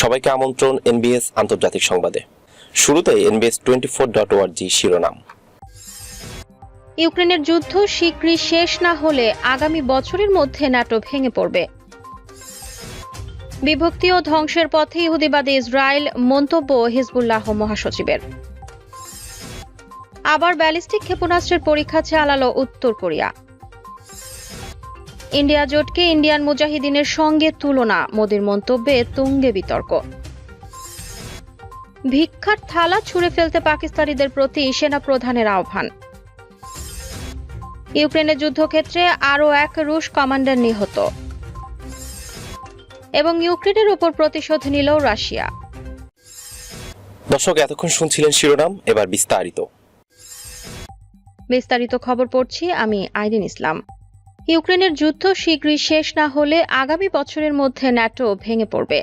সবাইকে আমন্ত্রণ এনবিএস আন্তর্জাতিক সংবাদে। শুরুতে এনবিএস টোয়েন্টি ফোর ডট ওয়ার্জি শিরোনাম। ইউক্রেনের যুদ্ধ শীঘ্রই শেষ না হলে আগামী বছরের মধ্যে ন্যাটো ভেঙে পড়বে। বিভক্তি ও ধ্বংসের পথে ইহুদিবাদী ইসরায়েল মন্তব্য হিজবুল্লাহ মহাসচিবের। আবার ব্যালিস্টিক ক্ষেপণাস্ত্রের পরীক্ষা চালালো উত্তর কোরিয়া। ইন্ডিয়া জোটকে ইন্ডিয়ান মুজাহিদিনের সঙ্গে তুলনা মোদীর মন্তব্যে তুঙ্গে বিতর্ক। ভিক্ষার থালা ছুঁড়ে ফেলতে পাকিস্তানিদের প্রতি সেনা প্রধানের আহ্বান। ইউক্রেনের যুদ্ধক্ষেত্রে আরও এক রুশ কমান্ডার নিহত। এবং ইউক্রেনের উপর প্রতিশোধ নিল রাশিয়া। দর্শক এতক্ষণ শুনছিলেন শিরোনাম এবার বিস্তারিত। বিস্তারিত খবর পড়ছি আমি আইরিন ইসলাম। ইউক্রেনের যুদ্ধ শীঘ্রই শেষ না হলে আগামী বছরের মধ্যে ন্যাটো ভেঙে পড়বে।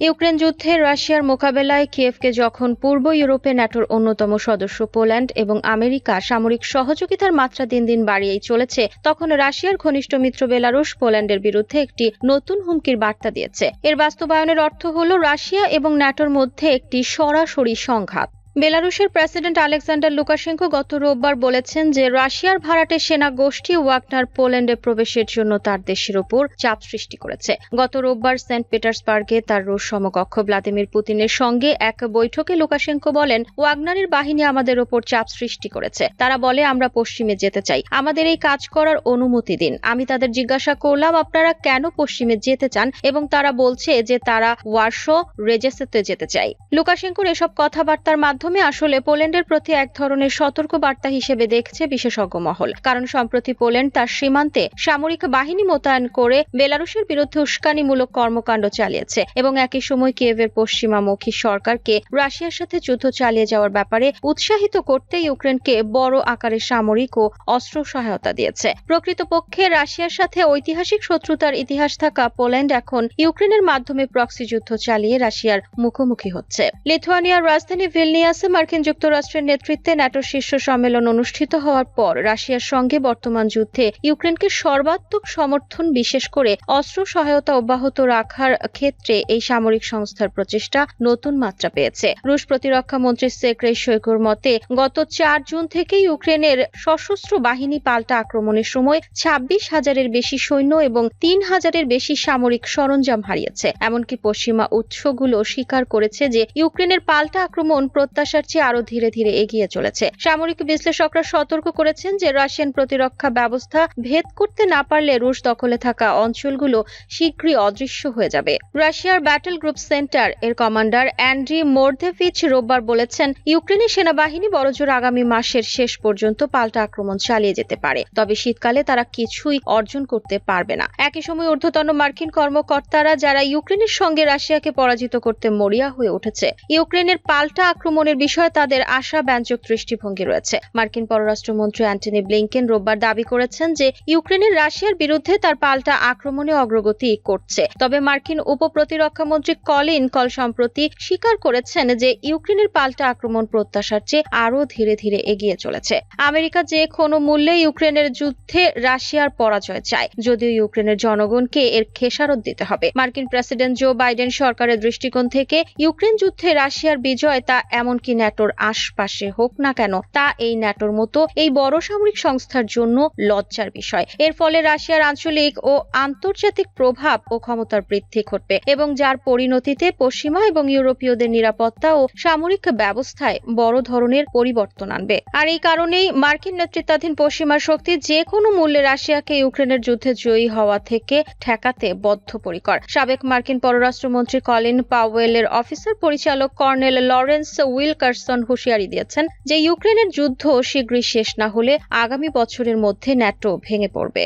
ইউক্রেন যুদ্ধে রাশিয়ার মোকাবেলায় কিয়েভকে যখন পূর্ব ইউরোপে ন্যাটোর অন্যতম সদস্য পোল্যান্ড এবং আমেরিকা সামরিক সহযোগিতার মাত্রা দিন দিন বাড়িয়েই চলেছে, তখন রাশিয়ার ঘনিষ্ঠ মিত্র বেলারুশ পোল্যান্ডের বিরুদ্ধে একটি নতুন হুমকির বার্তা দিয়েছে। এর বাস্তবায়নের অর্থ হল, রাশিয়া এবং ন্যাটোর মধ্যে একটি সরাসরি সংঘাত। বেলারুশের প্রেসিডেন্ট আলেকজান্ডার লুকাশেঙ্কো গত রোববার বলেছেন যে রাশিয়ার ভাড়াটে সেনা গোষ্ঠী ওয়াগনার পোল্যান্ডে প্রবেশের জন্য তার দেশের ওপর চাপ সৃষ্টি করেছে। গত রোববার সেন্ট পিটার্সবার্গে তার রুশ সমকক্ষ ভ্লাদিমির পুতিনের সঙ্গে এক বৈঠকে লুকাশেঙ্কো বলেন, ওয়াগনারের বাহিনী আমাদের ওপর চাপ সৃষ্টি করেছে। তারা বলে, আমরা পশ্চিমে যেতে চাই। আমাদের এই কাজ করার অনুমতি দিন। আমি তাদের জিজ্ঞাসা করলাম, আপনারা কেন পশ্চিমে যেতে চান? এবং তারা বলছে যে তারা ওয়ার্শো রেজেসেতে যেতে চাই লুকাশেঙ্কোর এসব কথাবার্তার মাধ্যমে আসলে পোল্যান্ডের প্রতি এক ধরনের সতর্ক বার্তা হিসেবে দেখছে বিশেষজ্ঞ মহল। কারণ সম্প্রতি পোল্যান্ড তার সীমান্তে সামরিক বাহিনী মোতায়েন করে বেলারুশের বিরুদ্ধে উস্কানিমূলক কর্মকাণ্ড চালিয়েছে এবং একই সময় কিয়েভের পশ্চিমামুখী সরকারকে রাশিয়ার সাথে যুদ্ধ চালিয়ে যাওয়ার ব্যাপারে উৎসাহিত করতে ইউক্রেনকে বড় আকারের সামরিক ও অস্ত্র সহায়তা দিয়েছে। প্রকৃতপক্ষে রাশিয়ার সাথে ঐতিহাসিক শত্রুতার ইতিহাস থাকা পোল্যান্ড এখন ইউক্রেনের মাধ্যমে প্রক্সি যুদ্ধ চালিয়ে রাশিয়ার মুখোমুখি হচ্ছে। লিথুয়ানিয়ার রাজধানী ভিলনিয়াসে মার্কিন যুক্তরাষ্ট্রের নেতৃত্বে ন্যাটো শীর্ষ সম্মেলন অনুষ্ঠিত হওয়ার পর রাশিয়ার সঙ্গে বর্তমান যুদ্ধে ইউক্রেনকে সর্বাত্মক সমর্থন বিশেষ করে অস্ত্র সহায়তা অব্যাহত রাখার ক্ষেত্রে এই সামরিক সংস্থার প্রচেষ্টা নতুন মাত্রা পেয়েছে। রুশ প্রতিরক্ষা মন্ত্রী সেক্রেই শৈকুর মতে, গত চার জুন থেকে ইউক্রেনের সশস্ত্র বাহিনী পাল্টা আক্রমণের সময় ছাব্বিশ হাজারের বেশি সৈন্য এবং তিন হাজারের বেশি সামরিক সরঞ্জাম হারিয়েছে। এমনকি পশ্চিমা উৎসগুলো স্বীকার করেছে যে ইউক্রেনের পাল্টা আক্রমণ প্রত্যাশার চেয়ে আরও ধীরে ধীরে এগিয়ে চলেছে। সামরিক বিশ্লেষকরা সতর্ক করেছেন যে রাশিয়ান প্রতিরক্ষা ব্যবস্থা ভেদ করতে না পারলে রুশ দখলে থাকা অঞ্চলগুলো শীঘ্রই অদৃশ্য হয়ে যাবে। রাশিয়ার ব্যাটল গ্রুপ সেন্টার এর কমান্ডার অ্যান্ড্রি মোর্ধেভিচ রোববার বলেছেন ইউক্রেনের সেনাবাহিনী বড়জোর আগামী মাসের শেষ পর্যন্ত পাল্টা আক্রমণ চালিয়ে যেতে পারে। তবে শীতকালে তারা কিছুই অর্জন করতে পারবে না। একই সময় ঊর্ধ্বতন মার্কিন কর্মকর্তারা, যারা ইউক্রেনের সঙ্গে রাশিয়াকে পরাজিত করতে মরিয়া হয়ে উঠেছে, ইউক্রেনের পাল্টা আক্রমণের বিষয়ে তাদের আশা, ব্যঞ্জক দৃষ্টিভঙ্গি রয়েছে। মার্কিন পররাষ্ট্রমন্ত্রী অ্যান্টনি ব্লিংকেন রোববার দাবি করেছেন যে, ইউক্রেনের রাশিয়ার বিরুদ্ধে তার পাল্টা আক্রমণে অগ্রগতি করছে। তবে মার্কিন উপ প্রতিরক্ষা মন্ত্রী কলিন কল সম্প্রতি স্বীকার করেছেন যে, ইউক্রেনের পাল্টা আক্রমণ প্রত্যাশার চেয়ে আরও ধীরে ধীরে এগিয়ে চলেছে। আমেরিকা যে কোনো মূল্যে ইউক্রেনের যুদ্ধে রাশিয়ার পরাজয় চায়, যদিও ইউক্রেনের জনগণকে এর খেসারত দিতে হবে। মার্কিন প্রেসিডেন্ট জো বাইডেন সরকারের দৃষ্টিকোণ থেকে, ইউক্রেন যুদ্ধে রাশিয়ার বিজয় তা এমনকি ন্যাটোর আশপাশে হোক না কেন, তা এই ন্যাটোর মতো এই বড় সামরিক সংস্থার জন্য লজ্জার বিষয়। এর ফলে রাশিয়ার আঞ্চলিক ও আন্তর্জাতিক প্রভাব ও ক্ষমতার বৃদ্ধি ঘটবে এবং যার পরিণতিতে পশ্চিমা এবং ইউরোপীয়দের নিরাপত্তা ও সামরিক ব্যবস্থায় বড় ধরনের পরিবর্তন আনবে। আর এই কারণেই মার্কিন নেতৃত্বাধীন পশ্চিমা শক্তি যে কোনো মূল্যে রাশিয়াকে ইউক্রেনের যুদ্ধে জয়ী হওয়া থেকে ঠেকাতে বদ্ধপরিকর। সাবেক মার্কিন পররাষ্ট্রমন্ত্রী কলিন পাওয়েলের অফিসার পরিচালক কর্নেল লরেন্স উইলকারসন হুঁশিয়ারি দিয়েছেন যে ইউক্রেনের যুদ্ধ শীঘ্রই শেষ না হলে আগামী বছরের মধ্যে ন্যাটো ভেঙে পড়বে।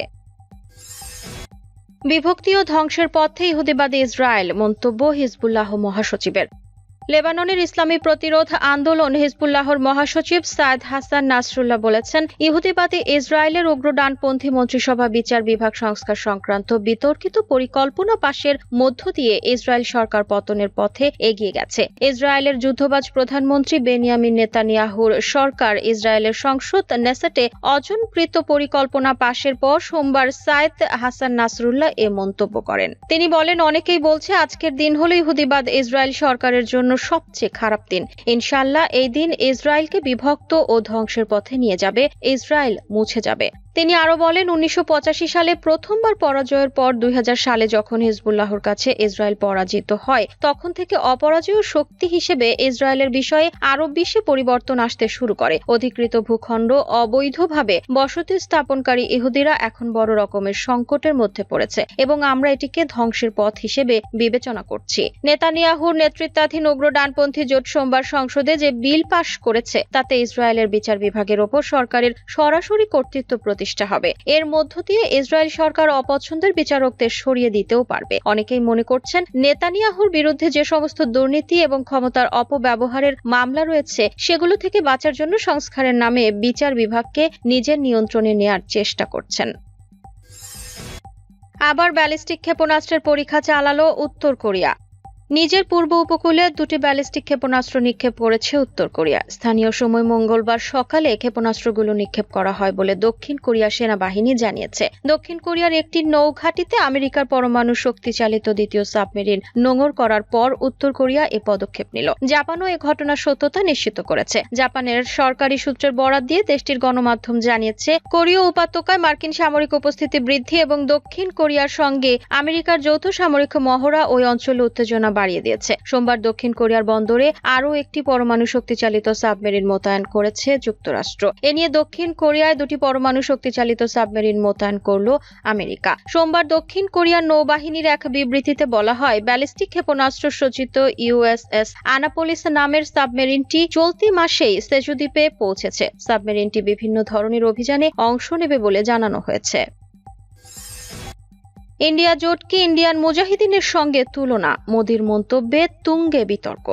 বিভক্তি ও ধ্বংসের পথে ইহুদিবাদী ইসরায়েল মন্তব্য হিজবুল্লাহ মহাসচিবের। লেবাননের ইসলামী প্রতিরোধ আন্দোলন হিজবুল্লাহর মহাসচিব সায়েদ হাসান নাসরুল্লাহ বলেছেন, ইহুদিবাদী ইসরায়েলের উগ্র ডানপন্থী মন্ত্রিসভা বিচার বিভাগ সংস্কার সংক্রান্ত বিতর্কিত পরিকল্পনা পাশের মধ্য দিয়ে ইসরায়েল সরকার পতনের পথে এগিয়ে গেছে। ইসরায়েলের যুদ্ধবাজ প্রধানমন্ত্রী বেনিয়ামিন নেতানিয়াহুর সরকার ইসরায়েলের সংসদ নেসেটে অজনকৃত পরিকল্পনা পাশের পর সোমবার সায়েদ হাসান নাসরুল্লাহ এ মন্তব্য করেন। তিনি বলেন, অনেকেই বলছে, আজকের দিন হলো ইহুদিবাদ ইসরায়েল সরকারের জন্য সবচেয়ে খারাপ দিন। ইনশাল্লাহ এই দিন ইসরায়েলকে বিভক্ত ও ধ্বংসের পথে নিয়ে যাবে। ইসরায়েল মুছে যাবে। তিনি আরও বলেন, উনিশশো পঁচাশি সালে প্রথমবার পরাজয়ের পর দুই হাজার সালে যখন হিজবুল্লাহর কাছে ইসরায়েল পরাজিত হয়, তখন থেকে অপরাজয় শক্তি হিসেবে ইসরায়েলের বিষয়ে আরও বেশি পরিবর্তন আসতে শুরু করে। অধিকৃত ভূখণ্ড অবৈধভাবে বসতি স্থাপনকারী ইহুদিরা এখন বড় রকমের সংকটের মধ্যে পড়েছে এবং আমরা এটিকে ধ্বংসের পথ হিসেবে বিবেচনা করছি। নেতানিয়াহুর নেতৃত্বাধীন উগ্র ডানপন্থী জোট সোমবার সংসদে যে বিল পাশ করেছে, তাতে ইসরায়েলের বিচার বিভাগের ওপর সরকারের সরাসরি কর্তৃত্ব প্রতিষ্ঠা হবে। এর মধ্য দিয়ে ইসরায়েল সরকার অপছন্দের বিচারকদের সরিয়ে দিতেও পারবে। অনেকেই মনে করছেন নেতানিয়াহুর বিরুদ্ধে যে সমস্ত দুর্নীতি এবং ক্ষমতার অপব্যবহারের মামলা রয়েছে, সেগুলো থেকে বাঁচার জন্য সংস্কারের নামে বিচার বিভাগকে নিজের নিয়ন্ত্রণে নেয়ার চেষ্টা করছেন। আবার ব্যালিস্টিক ক্ষেপণাস্ত্রের পরীক্ষা চালালো উত্তর কোরিয়া। নিজের পূর্ব উপকূলে দুটি ব্যালিস্টিক ক্ষেপণাস্ত্র নিক্ষেপ করেছে উত্তর কোরিয়া। স্থানীয় সময় মঙ্গলবার সকালে ক্ষেপণাস্ত্রগুলো নিক্ষেপ করা হয় বলে দক্ষিণ কোরিয়া সেনাবাহিনী জানিয়েছে। দক্ষিণ কোরিয়ার একটি নৌঘাটিতে আমেরিকার পরমাণু শক্তি চালিত দ্বিতীয় সাবমেরিন নোঙর করার পর উত্তর কোরিয়া এ পদক্ষেপ নিল। জাপানও এ ঘটনার সত্যতা নিশ্চিত করেছে। জাপানের সরকারি সূত্রের বরাত দিয়ে দেশটির গণমাধ্যম জানিয়েছে, কোরীয় উপত্যকায় মার্কিন সামরিক উপস্থিতি বৃদ্ধি এবং দক্ষিণ কোরিয়ার সঙ্গে আমেরিকার যৌথ সামরিক মহড়া ওই অঞ্চলে উত্তেজনা বাড়িয়ে দিয়েছে। সোমবার দক্ষিণ কোরিয়ার বন্দরে আরও একটি পরমাণু শক্তিচালিত সাবমেরিন মোতায়েন করেছে যুক্তরাষ্ট্র। এ নিয়ে দক্ষিণ কোরিয়ায় দুটি পরমাণু শক্তিচালিত সাবমেরিন মোতায়েন করল আমেরিকা। সোমবার দক্ষিণ কোরিয়ার নৌবাহিনীর এক বিবৃতিতে বলা হয়, ব্যালিস্টিক ক্ষেপণাস্ত্র সজ্জিত ইউএসএস আনাপোলিস নামের সাবমেরিনটি চলতি মাসেই সেজু দ্বীপে পৌঁছেছে। সাবমেরিনটি বিভিন্ন ধরনের অভিযানে অংশ নেবে বলে জানানো হয়েছে। ইন্ডিয়া জোটকে ইন্ডিয়ান মুজাহিদিনের সঙ্গে তুলনা মোদির মন্তব্যে তুঙ্গে বিতর্ক।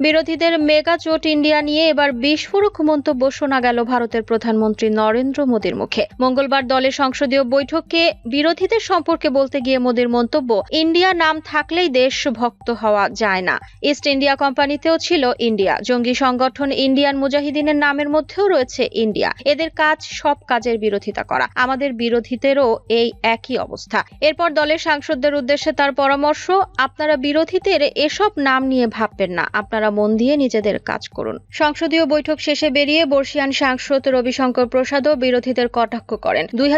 বিরোধীদের মেগা জোট ইন্ডিয়া নিয়ে এবার বিস্ফোরক মন্তব্য শোনা গেল ভারতের প্রধানমন্ত্রী নরেন্দ্র মোদীর মুখে। মঙ্গলবার দলের সংসদীয় বৈঠকে বিরোধীদের সম্পর্কে বলতে গিয়ে মোদীর মন্তব্য, ইন্ডিয়া নাম থাকলেই দেশ ভক্ত হওয়া যায় না। ইস্ট ইন্ডিয়া কোম্পানিতেও ছিল ইন্ডিয়া। জঙ্গি সংগঠন ইন্ডিয়ান মুজাহিদিনের নামের মধ্যেও রয়েছে ইন্ডিয়া। এদের কাজ সব কাজের বিরোধিতা করা। আমাদের বিরোধীদেরও এই একই অবস্থা। এরপর দলের সাংসদদের উদ্দেশ্যে তার পরামর্শ, আপনারা বিরোধীদের এসব নাম নিয়ে ভাববেন না। আপনারা মন দিয়ে নিজেদের কাজ করুন। সংসদীয় বৈঠক শেষে বেরিয়ে বর্ষিয়ান সাংসদ রবিশঙ্কর প্রসাদও বিরোধীদের কটাক্ষ করেন। দুই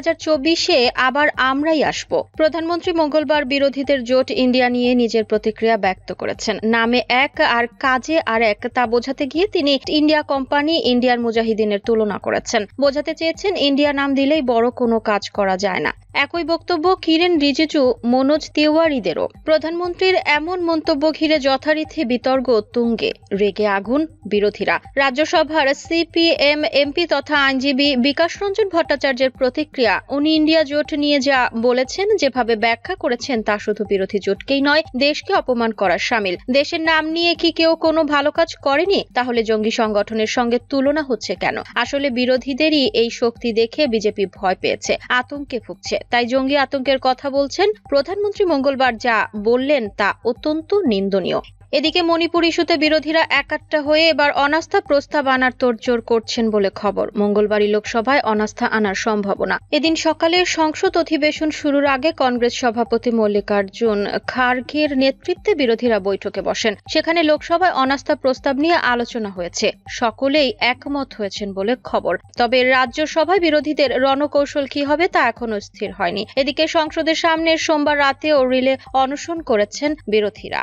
আবার আমরাই আসব। প্রধানমন্ত্রী মঙ্গলবার বিরোধীদের জোট ইন্ডিয়া নিয়ে নিজের প্রতিক্রিয়া ব্যক্ত করেছেন। নামে এক আর কাজে আর এক তা বোঝাতে গিয়ে তিনি ইন্ডিয়া কোম্পানি ইন্ডিয়ার মুজাহিদিনের তুলনা করেছেন। বোঝাতে চেয়েছেন, ইন্ডিয়া নাম দিলেই বড় কোনো কাজ করা যায় না। একই বক্তব্য কিরেন রিজিজু, মনোজ তিওয়ারিদেরও। প্রধানমন্ত্রীর এমন মন্তব্য ঘিরে যথারীতি বিতর্ক তুঙ্গে। রেগে আগুন, বিরোধীরা। রাজ্যসভার সিপিএম, এমপি তথা আইনজীবী বিকাশ রঞ্জন ভট্টাচার্যের প্রতিক্রিয়া, উনি ইন্ডিয়া জোট নিয়ে যা বলেছেন, যেভাবে ব্যাখ্যা করেছেন, তা শুধু বিরোধী জোটকেই নয়, দেশকে অপমান করার সামিল। দেশের নাম নিয়ে কি কেউ কোনো ভালো কাজ করেনি? তাহলে জঙ্গি সংগঠনের সঙ্গে তুলনা হচ্ছে কেন? আসলে বিরোধীদেরই এই শক্তি দেখে বিজেপি ভয় পেয়েছে, আতঙ্কে ভুগছে। তাই জঙ্গি আতঙ্কের কথা বলছেন প্রধানমন্ত্রী মঙ্গলবার যা বললেন তা অত্যন্ত নিন্দনীয়। এদিকে মণিপুর ইস্যুতে বিরোধীরা একাট্টা হয়ে এবার অনাস্থা প্রস্তাব আনার তোড়জোড় করছেন বলে খবর। মঙ্গলবারই লোকসভায় অনাস্থা আনার সম্ভাবনা। এদিন সকালে সংসদ অধিবেশন শুরুর আগে কংগ্রেস সভাপতি মল্লিকার্জুন খার্গের নেতৃত্বে বিরোধীরা বৈঠকে বসেন। সেখানে লোকসভায় অনাস্থা প্রস্তাব নিয়ে আলোচনা হয়েছে। সকলেই একমত হয়েছেন বলে খবর। তবে রাজ্যসভায় বিরোধীদের রণকৌশল কি হবে তা এখনও স্থির হয়নি। এদিকে সংসদের সামনে সোমবার রাতেও রিলে অনশন করেছেন বিরোধীরা।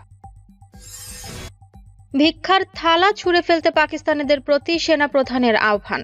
ভিক্ষার থালা ছুঁড়ে ফেলতে পাকিস্তানিদের প্রতি সেনা প্রধানের আহ্বান।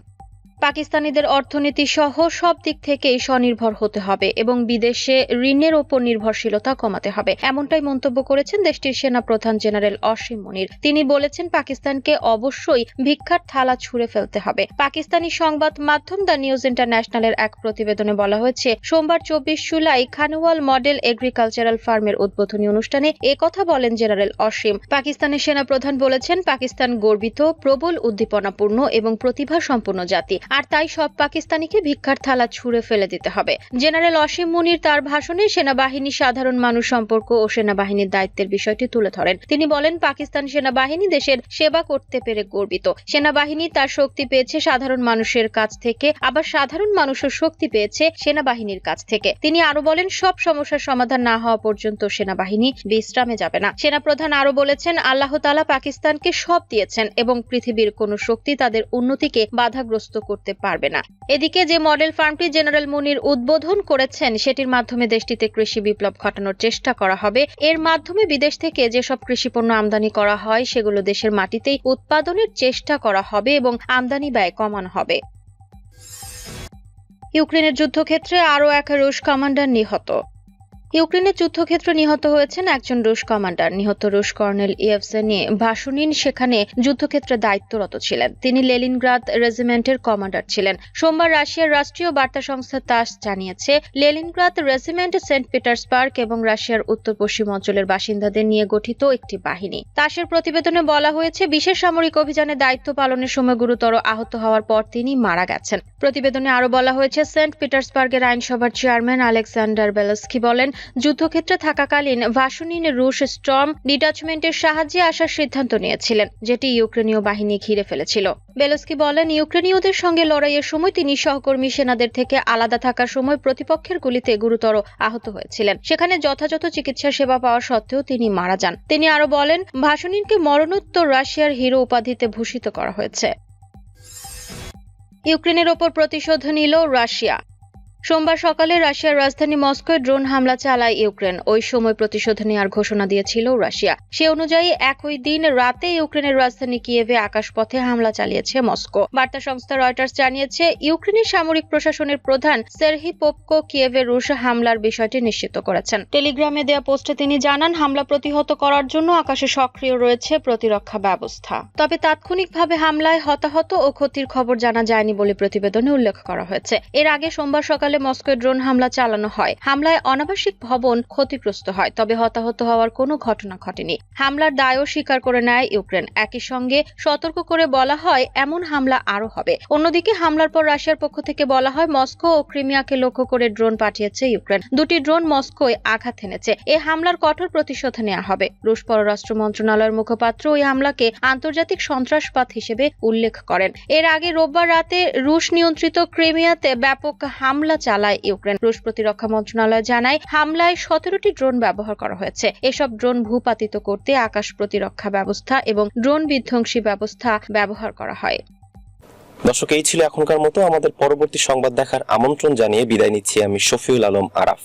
পাকিস্তানিদের অর্থনীতি সহ সব দিক থেকেই স্বনির্ভর হতে হবে এবং বিদেশে ঋণের ওপর নির্ভরশীলতা কমাতে হবে। এমনটাই মন্তব্য করেছেন দেশটির সেনা প্রধান জেনারেল অসীম মনির। তিনি বলেছেন, পাকিস্তানকে অবশ্যই ভিক্ষার থালা ছুঁড়ে ফেলতে হবে। পাকিস্তানি সংবাদ মাধ্যম দ্য নিউজ ইন্টারন্যাশনালের এক প্রতিবেদনে বলা হয়েছে, সোমবার চব্বিশ জুলাই খানুয়াল মডেল এগ্রিকালচারাল ফার্মের উদ্বোধনী অনুষ্ঠানে একথা বলেন জেনারেল অসীম। পাকিস্তানের সেনা প্রধান বলেছেন, পাকিস্তান গর্বিত, প্রবল, উদ্দীপনাপূর্ণ এবং প্রতিভা সম্পন্ন জাতি। আর তাই সব পাকিস্তানিকে ভিক্ষার থালা ছুঁড়ে ফেলে দিতে হবে। জেনারেল অসীম মুনির তার ভাষণে সেনাবাহিনী সাধারণ মানুষ সম্পর্ক ও সেনাবাহিনীর দায়িত্বের বিষয়টি তুলে ধরেন। তিনি বলেন, পাকিস্তান সেনাবাহিনী দেশের সেবা করতে পেরে গর্বিত। সেনাবাহিনী তার শক্তি পেয়েছে সাধারণ মানুষের কাছ থেকে, আবার সাধারণ মানুষের শক্তি পেয়েছে সেনাবাহিনীর কাছ থেকে। তিনি আরও বলেন, সব সমস্যার সমাধান না হওয়া পর্যন্ত সেনাবাহিনী বিশ্রামে যাবে না। সেনাপ্রধান আরও বলেছেন, আল্লাহ তালা পাকিস্তানকে সব দিয়েছেন এবং পৃথিবীর কোনো শক্তি তাদের উন্নতিকে বাধাগ্রস্ত করতে পারবে না। এদিকে যে মডেল ফার্মটি জেনারেল মুনির উদ্বোধন করেছেন, সেটির মাধ্যমে দেশটিতে কৃষি বিপ্লব ঘটানোর চেষ্টা করা হবে। এর মাধ্যমে বিদেশ থেকে যেসব কৃষি পণ্য আমদানি করা হয়, সেগুলো দেশের মাটিতেই উৎপাদনের চেষ্টা করা হবে এবং আমদানি ব্যয় কমানো হবে। ইউক্রেনের যুদ্ধক্ষেত্রে আরও এক রুশ কমান্ডার নিহত। ইউক্রেনের যুদ্ধক্ষেত্রে নিহত হয়েছেন একজন রুশ কমান্ডার। নিহত রুশ কর্নেল ইয়েভসেনি ভাসুনিন সেখানে যুদ্ধক্ষেত্রে দায়িত্বরত ছিলেন। তিনি লেলিনগ্রাদ রেজিমেন্টের কমান্ডার ছিলেন। সোমবার রাশিয়ার রাষ্ট্রীয় বার্তা সংস্থা তাস জানিয়েছে, লেলিনগ্রাদ রেজিমেন্ট সেন্ট পিটার্সবার্গ এবং রাশিয়ার উত্তর পশ্চিম অঞ্চলের বাসিন্দাদের নিয়ে গঠিত একটি বাহিনী। তাসের প্রতিবেদনে বলা হয়েছে, বিশেষ সামরিক অভিযানে দায়িত্ব পালনের সময় গুরুতর আহত হওয়ার পর তিনি মারা গেছেন। প্রতিবেদনে আরও বলা হয়েছে, সেন্ট পিটার্সবার্গের আইনসভার চেয়ারম্যান আলেকজান্ডার বেলস্কি বলেন যুদ্ধক্ষেত্রে থাকাকালীন ভাসুনিন রুশ স্টর্ম ডিটাচমেন্টের সাহায্যে আসার সিদ্ধান্ত নিয়েছিলেন, যেটি ইউক্রেনীয় বাহিনী ঘিরে ফেলেছিল। বেলস্কি বলেন, ইউক্রেনীয়দের সঙ্গে লড়াইয়ের সময় তিনি সহকর্মী সেনাদের থেকে আলাদা থাকার সময় প্রতিপক্ষের গুলিতে গুরুতর আহত হয়েছিলেন। সেখানে যথাযথ চিকিৎসা সেবা পাওয়া সত্ত্বেও তিনি মারা যান। তিনি আরও বলেন, ভাসুনিনকে মরণোত্তর রাশিয়ার হিরো উপাধিতে ভূষিত করা হয়েছে। ইউক্রেনের ওপর প্রতিশোধ নিল রাশিয়া। সোমবার সকালে রাশিয়ার রাজধানী মস্কোয় ড্রোন হামলা চালায় ইউক্রেন। ওই সময় প্রতিশোধ নেওয়ার ঘোষণা দিয়েছিল রাশিয়া। সে অনুযায়ী, একই দিন রাতে ইউক্রেনের রাজধানী কিয়েভে আকাশপথে হামলা চালিয়েছে মস্কো। বার্তা সংস্থা রয়টার্স জানিয়েছে, ইউক্রেনের সামরিক প্রশাসনের প্রধান সেরহি পোপকো কিয়েভে রুশ হামলার বিষয়টি নিশ্চিত করেছেন। টেলিগ্রামে দেয়া পোস্টে তিনি জানান, হামলা প্রতিহত করার জন্য আকাশে সক্রিয় রয়েছে প্রতিরক্ষা ব্যবস্থা। তবে তাৎক্ষণিকভাবে হামলায় হতাহত ও ক্ষতির খবর জানা যায়নি বলে প্রতিবেদনে উল্লেখ করা হয়েছে। এর আগে সোমবার সকালে মস্কোয় ড্রোন হামলা চালানো হয়। হামলায় অনাবাসিক ভবন ক্ষতিগ্রস্ত হয়, তবে হতাহত হওয়ার কোনো ঘটনা ঘটেনি। হামলার দায়ও স্বীকার করে নেয় ইউক্রেন। একই সঙ্গে সতর্ক করে বলা হয়, এমন হামলা আরও হবে। অন্যদিকে হামলার পর রাশিয়ার পক্ষ থেকে বলা হয়, মস্কো ও ক্রিমিয়াকে লক্ষ্য করে ড্রোন পাঠিয়েছে ইউক্রেন। দুটি ড্রোন মস্কোয় আঘাত এনেছে। এ হামলার কঠোর প্রতিশোধ নেওয়া হবে। রুশ পররাষ্ট্র মন্ত্রণালয়ের মুখপাত্র ওই হামলাকে আন্তর্জাতিক সন্ত্রাসবাদ হিসেবে উল্লেখ করেন। এর আগে রোববার রাতে রুশ নিয়ন্ত্রিত ক্রিমিয়াতে ব্যাপক হামলা চালায় ইউক্রেন। রুশ প্রতিরক্ষা মন্ত্রণালয় জানায়, হামলায় সতেরোটি ড্রোন ব্যবহার করা হয়েছে। এসব ড্রোন ভূপাতিত করতে আকাশ প্রতিরক্ষা ব্যবস্থা এবং ড্রোন বিধ্বংসী ব্যবস্থা ব্যবহার করা হয়। দর্শক, এই ছিল এখনকার মতো। আমাদের পরবর্তী সংবাদ দেখার আমন্ত্রণ জানিয়ে বিদায় নিচ্ছি আমি শফিউল আলম আরাফ।